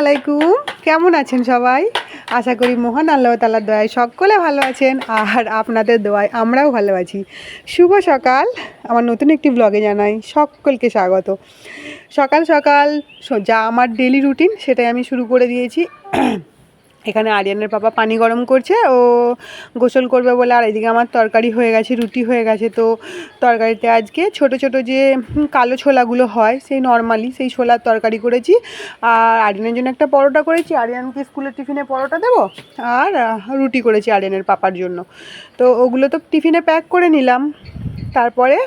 আলাইকুম। কেমন আছেন সবাই? আশা করি মহান আল্লাহ তালার দয়ায় সকলে ভালো আছেন আর আপনাদের দোয়ায় আমরাও ভালো আছি। শুভ সকাল। আমার নতুন একটি ব্লগে জানাই সকলকে স্বাগত। সকাল সকাল যা আমার ডেলি রুটিন সেটাই আমি শুরু করে দিয়েছি। এখানে আরিয়ানের পাপা পানি গরম করছে, ও গোসল করবে বলে আর এদিকে আমার তরকারি হয়ে গেছে, রুটি হয়ে গেছে। তো তরকারিতে আজকে ছোট ছোট যে কালো ছোলাগুলো হয়, সেই নর্মালি সেই ছোলার তরকারি করেছি। আর আরিয়ানের জন্য একটা পরোটা করেছি, আরিয়ানকে স্কুলের টিফিনে পরোটা দেবো, আর রুটি করেছি আরিয়ানের পাপার জন্য। তো ওগুলো তো টিফিনে প্যাক করে নিলাম। তারপরে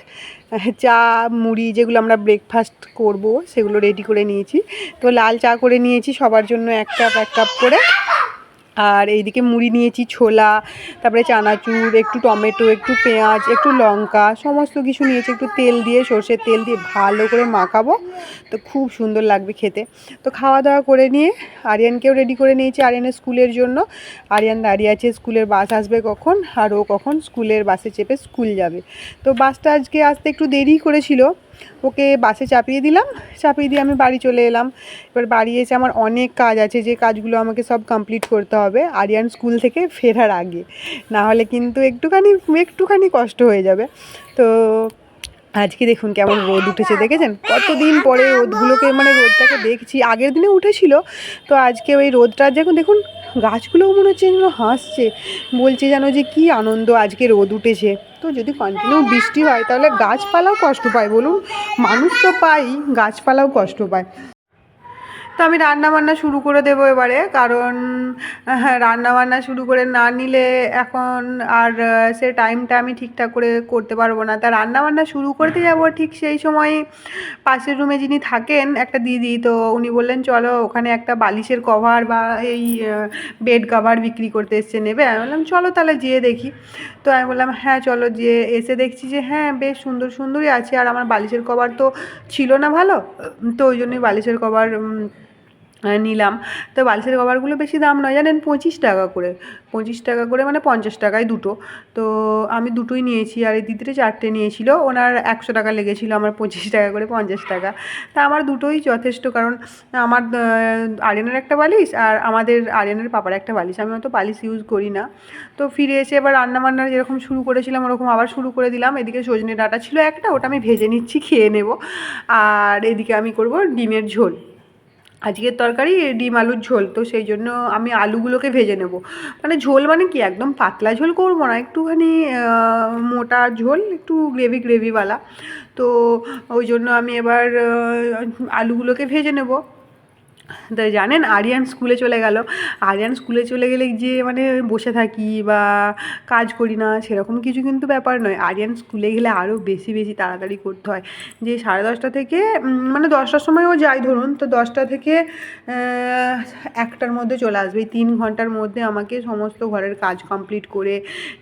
চা, মুড়ি যেগুলো আমরা ব্রেকফাস্ট করব, সেগুলো রেডি করে নিয়েছি। তো লাল চা করে নিয়েছি, সবার জন্য এক কাপ এক কাপ করে। আর এইদিকে মুড়ি নিয়েছি, ছোলা, তারপরে চানাচুর, একটু টমেটো, একটু পেঁয়াজ, একটু লঙ্কা, সমস্ত কিছু নিয়েছি, একটু তেল দিয়ে, সর্ষের তেল দিয়ে ভালো করে মাখাবো। তো খুব সুন্দর লাগবে খেতে। তো খাওয়া দাওয়া করে নিয়ে আরিয়ানকেও রেডি করে নিয়েছি আরিয়ানের স্কুলের জন্য। আরিয়ান দাঁড়িয়ে আছে, স্কুলের বাস আসবে কখন? আর ও কখন? স্কুলের বাসে চেপে স্কুল যাবে। তো বাসটা আজকে আসতে একটু দেরি করেছিল। ওকে বাসে চাপিয়ে দিলাম। চাপিয়ে দিয়ে আমি বাড়ি চলে এলাম। এবার বাড়ি এসে আমার অনেক কাজ আছে, যে কাজগুলো আমাকে সব কমপ্লিট করতে হবে আরিয়ান স্কুল থেকে ফেরার আগে। না হলে কিন্তু একটুখানি একটুখানি কষ্ট হয়ে যাবে। তো আজকে দেখুন কেমন রোদ উঠেছে, দেখেছেন? কতদিন পরে রোদগুলোকে মানে রোদটাকে দেখছি। আগের দিনে উঠেছিল, তো আজকে ওই রোদটা যখন দেখুন, গাছগুলোও মনে হচ্ছে যেন হাসছে। বলছে যেন যে কি আনন্দ আজকে রোদ উঠেছে। তো যদি কন্টিনিউ বৃষ্টি হয়, তাহলে গাছপালাও কষ্ট পায়, বলুন। মানুষ তো পাই, গাছপালাও কষ্ট পায়। তো আমি রান্না বান্না শুরু করে দেবো এবারে, কারণ হ্যাঁ রান্না বান্না শুরু করে না নিলে এখন আর সে টাইমটা আমি ঠিকঠাক করে করতে পারব না। তা রান্না বান্না শুরু করতে যাব ঠিক সেই সময় পাশের রুমে যিনি থাকেন, একটা দিদি, তো উনি বললেন, চলো ওখানে একটা বালিশের কভার বা এই বেড কভার বিক্রি করতে এসছে নেবে। আমি বললাম, চলো তাহলে যেয়ে দেখি। তো আমি বললাম হ্যাঁ চলো যে এসে দেখছি যে হ্যাঁ বেশ সুন্দর সুন্দরই আছে, আর আমার বালিশের কভার তো ছিল না ভালো, তো ওই জন্যই বালিশের কভার নিলাম। তো বালিশের কভারগুলো বেশি দাম নয়, জানেন? পঁচিশ টাকা করে। পঁচিশ টাকা করে মানে পঞ্চাশ টাকায় দুটো। তো আমি দুটোই নিয়েছি আর এই দিদিটা চারটে নিয়েছিল। ওনার একশো টাকা লেগেছিল, আমার পঁচিশ টাকা করে পঞ্চাশ টাকা। তা আমার দুটোই যথেষ্ট কারণ আমার আরিয়ানের একটা বালিশ আর আমাদের আরিয়ানের পাপার একটা বালিশ। আমি অত বালিশ ইউজ করি না। তো ফিরে এসে এবার রান্না বান্না যেরকম শুরু করেছিলাম, ওরকম আবার শুরু করে দিলাম। এদিকে সজনে ডাটা ছিল একটা, ওটা আমি ভেজে নিচ্ছি, খেয়ে নেব। আর এদিকে আমি করব ডিমের ঝোল। আজকের তরকারি ডিম আলুর ঝোল, তো সেই জন্য আমি আলুগুলোকে ভেজে নেব। মানে ঝোল মানে কি? একদম পাতলা ঝোল করব না, একটুখানি মোটা ঝোল, একটু গ্রেভি গ্রেভিওয়ালা। তো ওই জন্য আমি এবার আলুগুলোকে ভেজে নেব। তা জানেন আরিয়ান স্কুলে চলে গেল। আরিয়ান স্কুলে চলে গেলে যে মানে বসে থাকি বা কাজ করি না, সেরকম কিছু কিন্তু ব্যাপার নয়। আরিয়ান স্কুলে গেলে আরও বেশি বেশি তাড়াতাড়ি করতে হয়। যে সাড়ে দশটা থেকে মানে দশটার সময়ও যাই ধরুন, তো দশটা থেকে একটার মধ্যে চলে আসবে। তিন ঘণ্টার মধ্যে আমাকে সমস্ত ঘরের কাজ কমপ্লিট করে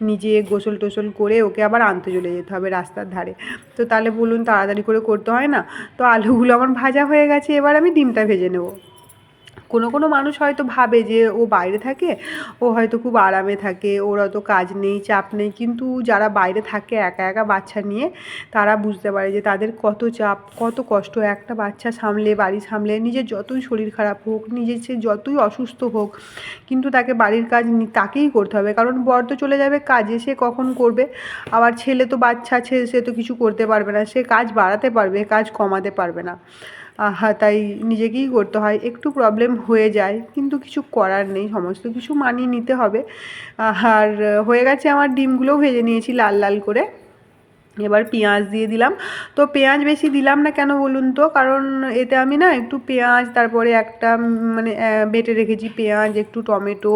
নিজে গোসল টোসল করে ওকে আবার আনতে চলে যেতে হবে রাস্তার ধারে। তো তাহলে বলুন, তাড়াতাড়ি করে করতে হয় না? তো আলুগুলো আমার ভাজা হয়ে গেছে, এবার আমি ডিমটা ভেজে নেব। কোনো কোনো মানুষ হয়তো ভাবে যে ও বাইরে থাকে, ও হয়তো খুব আরামে থাকে, ওর অত কাজ নেই, চাপ নেই, কিন্তু যারা বাইরে থাকে একা একা বাচ্চা নিয়ে, তারা বুঝতে পারে যে তাদের কত চাপ, কত কষ্ট একটা বাচ্চা সামলে, বাড়ি সামলে, নিজের যতই শরীর খারাপ হোক, নিজের সে যতই অসুস্থ হোক, কিন্তু তাকে বাড়ির কাজ তাকেই করতে হবে। কারণ বর তো চলে যাবে কাজে, সে কখন করবে? আবার ছেলে তো বাচ্চা আছে, সে তো কিছু করতে পারবে না, সে কাজ বাড়াতে পারবে, কাজ কমাতে পারবে না। তাই নিজেকেই করতে হয়। একটু প্রবলেম হয়ে যায়, কিন্তু কিছু করার নেই। সমস্ত কিছু মানিয়ে নিতে হবে। আর হয়ে গেছে আমার ডিমগুলোও ভেজে নিয়েছি লাল লাল করে। এবার পেঁয়াজ দিয়ে দিলাম। তো পেঁয়াজ বেশি দিলাম না কেন বলুন তো? কারণ এতে আমি না একটু পেঁয়াজ, তারপরে একটা মানে বেটে রেখেছি পেঁয়াজ, একটু টমেটো,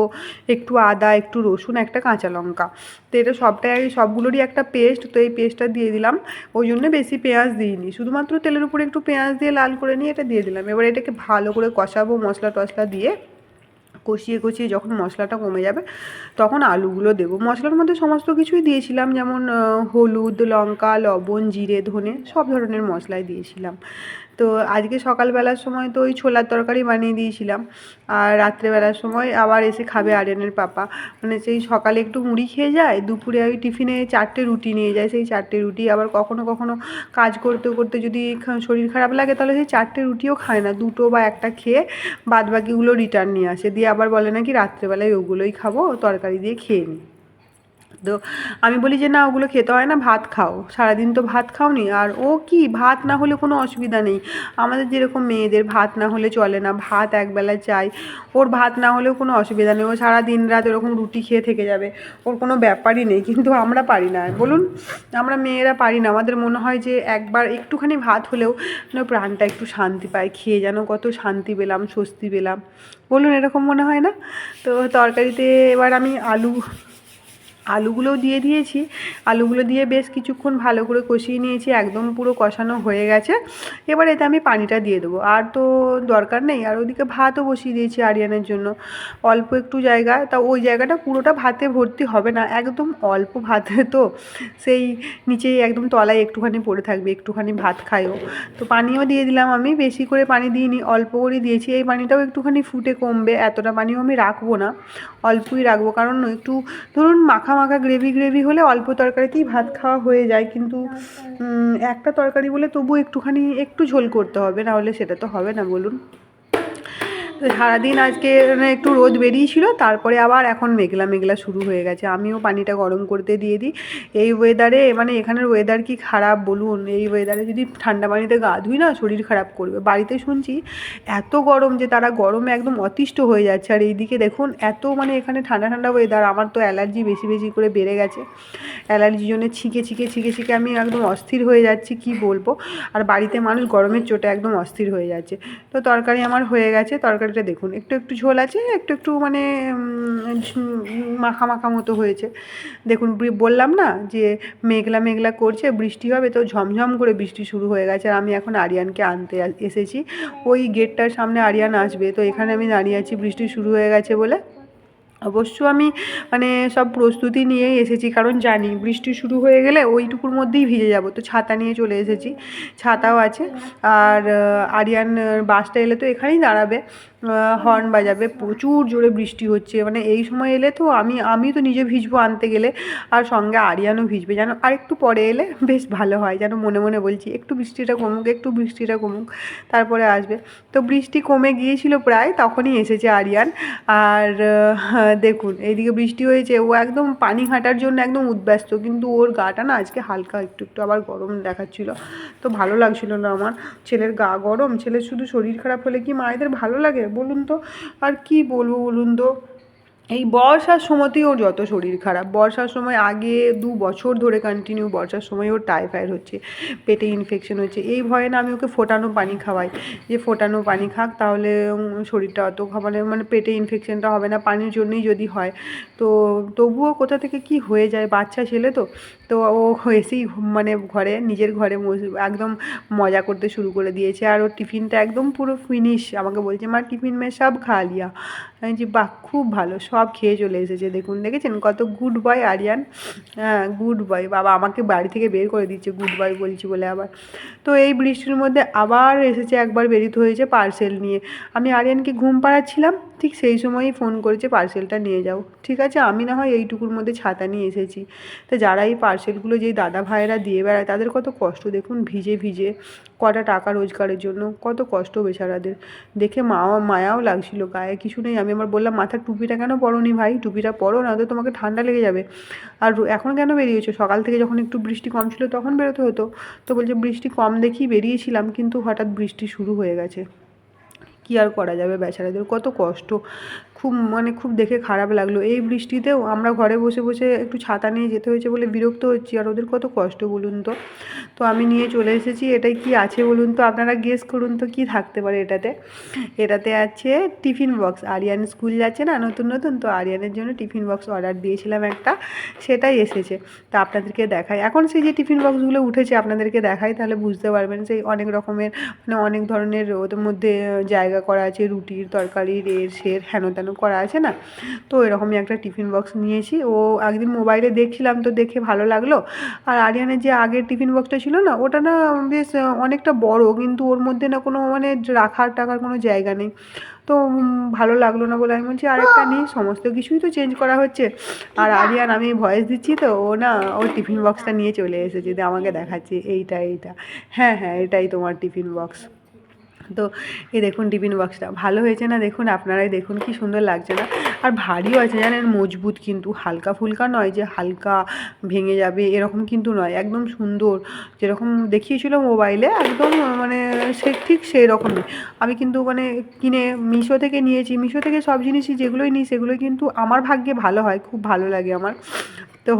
একটু আদা, একটু রসুন, একটা কাঁচা লঙ্কা। তো এটা সবটাই, সবগুলোরই একটা পেস্ট, তো এই পেস্টটা দিয়ে দিলাম। ওই জন্য বেশি পেঁয়াজ দিইনি। শুধুমাত্র তেলের উপরে একটু পেঁয়াজ দিয়ে লাল করে নিয়ে এটা দিয়ে দিলাম। এবার এটাকে ভালো করে কষাবো মশলা টশলা দিয়ে। কষিয়ে কষিয়ে যখন মশলাটা কমে যাবে, তখন আলুগুলো দেবো। মশলার মধ্যে সমস্ত কিছুই দিয়েছিলাম, যেমন হলুদ, লঙ্কা, লবণ, জিরে, ধনে, সব ধরনের মশলাই দিয়েছিলাম। তো আজকে সকালবেলার সময় তো ওই ছোলার তরকারি বানিয়ে দিয়েছিলাম। আর রাত্রেবেলার সময় আবার এসে খাবে আরিয়ানের পাপা। মানে সেই সকালে একটু মুড়ি খেয়ে যায়, দুপুরে ওই টিফিনে চারটে রুটি নিয়ে যায়, সেই চারটে রুটি। আবার কখনো কখনো কাজ করতে করতে যদি শরীর খারাপ লাগে তাহলে সেই চারটে রুটিও খায় না। দুটো বা একটা খেয়ে বাদ বাকিগুলো রিটার্ন নিয়ে আসে। দিয়ে আবার বলে নাকি রাত্রেবেলায় ওগুলোই খাব, তরকারি দিয়ে খেয়ে নিই। তো আমি বলি যে, না, ওগুলো খেতে হয় না, ভাত খাও। সারাদিন তো ভাত খাওনি। আর ও কি, ভাত না হলে কোনো অসুবিধা নেই। আমাদের যেরকম মেয়েদের ভাত না হলে চলে না, ভাত একবেলা চাই। ওর ভাত না হলেও কোনো অসুবিধা নেই। ও সারা দিন রাত ওরকম রুটি খেয়ে থেকে যাবে। ওর কোনো ব্যাপারই নেই। কিন্তু আমরা পারি না। বলুন, আমরা মেয়েরা পারি না। আমাদের মনে হয় যে, একবার একটুখানি ভাত হলেও প্রাণটা একটু শান্তি পায়, খেয়ে যেন কত শান্তি পেলাম, স্বস্তি পেলাম। বলুন, এরকম মনে হয় না? তো তরকারিতে এবার আমি আলু আলুগুলোও দিয়ে দিয়েছি। আলুগুলো দিয়ে বেশ কিছুক্ষণ ভালো করে কষিয়ে নিয়েছি, একদম পুরো কষানো হয়ে গেছে। এবার এতে আমি পানিটা দিয়ে দেবো। আর তো দরকার নেই, আর ওদিকে ভাতও বসিয়ে দিয়েছি আরিয়ানের জন্য। অল্প একটু জায়গা, তা ওই জায়গাটা পুরোটা ভাতে ভর্তি হবে না, একদম অল্প ভাতে তো। সেই নিচে একদম তলায় একটুখানি পড়ে থাকবে, একটুখানি ভাত খায়ও। তো পানিও দিয়ে দিলাম আমি, বেশি করে পানি দিইনি, অল্প করে দিয়েছি। এই পানিটাও একটুখানি ফুটে কমবে, এতটা পানিও আমি রাখব না, অল্পই রাখব। কারণ একটু ধরুন মাখা মাখা মাখা গ্রেভি গ্রেভি হলে অল্প তরকারিতেই ভাত খাওয়া হয়ে যায়। কিন্তু একটা তরকারি বলে তবু একটুখানি একটু ঝোল করতে হবে না হলে সেটা তো হবে না, বলুন। সারাদিন আজকে মানে একটু রোদ বেরিয়েছিল, তারপরে আবার এখন মেঘলা মেঘলা শুরু হয়ে গেছে। আমিও পানিটা গরম করতে দিয়ে দিই। এই ওয়েদারে মানে এখানের ওয়েদার কি খারাপ বলুন? এই ওয়েদারে যদি ঠান্ডা পানিতে গা ধুই না, শরীর খারাপ করবে। বাড়িতে শুনছি এত গরম যে তারা গরমে একদম অতিষ্ঠ হয়ে যাচ্ছে। আর এইদিকে দেখুন, এত মানে এখানে ঠান্ডা ঠান্ডা ওয়েদার আমার তো অ্যালার্জি বেশি বেশি করে বেড়ে গেছে। অ্যালার্জির জন্য ছিকে ছিকে ছিকে ছিকে আমি একদম অস্থির হয়ে যাচ্ছি, কি বলব? আর বাড়িতে মানুষ গরমের চোটে একদম অস্থির হয়ে যাচ্ছে। তো তরকারি আমার হয়ে গেছে তরকারিটা দেখুন, একটু একটু ঝোল আছে, একটু একটু মানে মাখা মাখা মতো হয়েছে। দেখুন বললাম না যে মেঘলা মেঘলা করছে, বৃষ্টি হবে তো ঝমঝম করে বৃষ্টি শুরু হয়ে গেছে, আর আমি এখন আরিয়ানকে আনতে এসেছি। ওই গেটটার সামনে আরিয়ান আসবে, তো এখানে আমি দাঁড়িয়ে আছি, বৃষ্টি শুরু হয়ে গেছে বলে। অবশ্য আমি মানে সব প্রস্তুতি নিয়েই এসেছি, কারণ জানি বৃষ্টি শুরু হয়ে গেলে ওইটুকুর মধ্যেই ভিজে যাব, তো ছাতা নিয়ে চলে এসেছি, ছাতাও আছে। আর আরিয়ান বাসটা এলে তো এখানেই দাঁড়াবে। হর্ন বাজাবে, প্রচুর জোরে বৃষ্টি হচ্ছে। মানে এই সময় এলে তো আমি আমি তো নিজে ভিজবো আনতে গেলে, আর সঙ্গে আরিয়ানও ভিজবে। যেন আর একটু পরে এলে বেশ ভালো হয়, যেন মনে মনে বলছি, একটু বৃষ্টিটা কমুক, একটু বৃষ্টিটা কমুক, তারপরে আসবে। তো বৃষ্টি কমে গিয়েছিল প্রায়, তখনই এসেছে আরিয়ান। আর দেখুন, এইদিকে বৃষ্টি হয়েছে, ও একদম পানি ঘাটার জন্য একদম উদ্ব্যস্ত, কিন্তু ওর গাটা না আজকে হালকা একটু একটু আবার গরম দেখাচ্ছিল। তো ভালো লাগছিল না আমার। ছেলের গা গরম, ছেলের শুধু শরীর খারাপ হলে কি মায়েদের ভালো লাগে? বলুন তো আর কি বলব বলুন তো? এই বর্ষার সময়তেই ওর যত শরীর খারাপ। বর্ষার সময় আগে দু বছর ধরে কন্টিনিউ বর্ষার সময় ওর টাইফয়েড হচ্ছে, পেটে ইনফেকশন হচ্ছে। এই ভয়ে না আমি ওকে ফোটানো পানি খাওয়াই। যে ফোটানো পানি খাক তাহলে শরীরটা অত খাবারে মানে পেটে ইনফেকশনটা হবে না, পানির জন্যই যদি হয়। তো তবুও কোথা থেকে কি হয়ে যায়, বাচ্চা, ছেলে তো? তো ও এসেই মানে ঘরে, নিজের ঘরে একদম মজা করতে শুরু করে দিয়েছে। আর ওর টিফিনটা একদম পুরো ফিনিশ আমাকে বলছে, মা, টিফিন মে সব খা লিয়া। আমি যে বাহ, খুব ভালো সব খেয়ে চলে এসেছে, দেখুন, দেখেছেন? কত গুড বয় আরিয়ান। হ্যাঁ গুড বয় বাবা, আমাকে বাড়ি থেকে বের করে দিচ্ছে গুড বয় বলছি বলে আবার। তো এই বৃষ্টির মধ্যে আবার এসেছে, একবার বেরিত হয়েছে পার্সেল নিয়ে। আমি আরিয়ানকে ঘুম পাড়াচ্ছিলাম ঠিক সেই সময়ই ফোন করেছে পার্সেলটা নিয়ে যাও। ঠিক আছে, আমি না হয় এইটুকুর মধ্যে ছাতা নিয়ে এসেছি। তা যারা এই পার্সেলগুলো যেই দাদা ভাইয়েরা দিয়ে বেড়ায়, তাদের কত কষ্ট দেখুন, ভিজে ভিজে কটা টাকা রোজগারের জন্য, কত কষ্ট বেচারাদের। দেখে মাও মায়াও লাগছিল গায়ে, কিছু নেই, আমি আমার বললাম, মাথার টুপিটা কেন পরোনি ভাই? টুপিটা পরো, না তো তোমাকে ঠান্ডা লেগে যাবে। আর এখন কেন বেরিয়েছো? সকাল থেকে যখন একটু বৃষ্টি কম ছিল, তখন বেরোতে হতো। তো বলছে, বৃষ্টি কম দেখেই বেরিয়েছিলাম, কিন্তু হঠাৎ বৃষ্টি শুরু হয়ে গেছে। কী আর করা যাবে বেচারাদের? কত কষ্ট। খুব মানে খুব দেখে খারাপ লাগল। এই বৃষ্টিতেও আমরা ঘরে বসে বসে একটু ছাতা নিয়ে যেতে হয়েছে বলে বিরক্ত হচ্ছি, আর ওদের কত কষ্ট বলুন তো? তো আমি নিয়ে চলে এসেছি, এটাই কি আছে বলুন তো? আপনারা গেস করুন তো কি থাকতে পারে এটাতে? এটাতে আছে টিফিন বক্স। আরিয়ান স্কুল যাচ্ছে না নতুন নতুন, তো আরিয়ানের জন্য টিফিন বক্স অর্ডার দিয়েছিলাম একটা, সেটাই এসেছে। তা আপনাদেরকে দেখাই। এখন সেই যে টিফিন বক্সগুলো উঠেছে আপনাদেরকে দেখাই, তাহলে বুঝতে পারবেন সেই অনেক রকমের মানে অনেক ধরনের ওদের মধ্যে জায়গা করা আছে, রুটির তরকারির এর সের হেন তেন করা আছে না? তো এরকমই একটা টিফিন বক্স নিয়েছি। ও একদিন মোবাইলে দেখছিলাম তো দেখে ভালো লাগল। আর আরিয়ানের যে আগের টিফিন বক্সটা ছিল না ওটা না বেশ অনেকটা বড় কিন্তু ওর মধ্যে না কোনো মানে রাখার টাকার কোনো জায়গা নেই। তো ভালো লাগল না বলে আমি বলছি আরেকটা নিই সমস্ত কিছুই তো চেঞ্জ করা হচ্ছে। আর আরিয়ান আমি ভয়েস দিচ্ছি তো ও না ওর টিফিন বক্সটা নিয়ে চলে এসেছে যে আমাকে দেখাচ্ছে এইটা এইটা। হ্যাঁ হ্যাঁ এটাই তোমার টিফিন বক্স। তো এই দেখুন টিফিন বক্সটা ভালো হয়েছে না? দেখুন, আপনারাই দেখুন, কি সুন্দর লাগছে না? আর ভারীও আছে, জানেন, মজবুত কিন্তু। হালকা ফুলকা নয় যে হালকা ভেঙে যাবে, এরকম কিন্তু নয়। একদম সুন্দর। যেরকম দেখিয়েছিল মোবাইলে, একদম মানে সে, ঠিক সেই রকমই আমি কিন্তু মানে কিনে, মিশো থেকে নিয়েছি। মিশো থেকে সব জিনিসই যেগুলোই নিই, সেগুলোই কিন্তু আমার ভাগ্যে ভালো হয়। খুব ভালো লাগে আমার। তো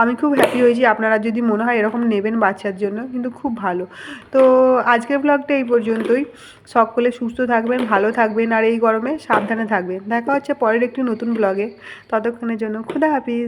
আমি খুব হ্যাপি হয়েছি। আপনারা যদি মনে হয় এরকম নেবেন বাচ্চার জন্য, কিন্তু খুব ভালো। তো আজকের ব্লগটা এই পর্যন্তই। সকলে সুস্থ থাকবেন, ভালো থাকবেন, আর এই গরমে সাবধানে থাকবেন। দেখা হচ্ছে পরের একটি নতুন ব্লগে ততক্ষণের জন্য খুদা হাফিজ।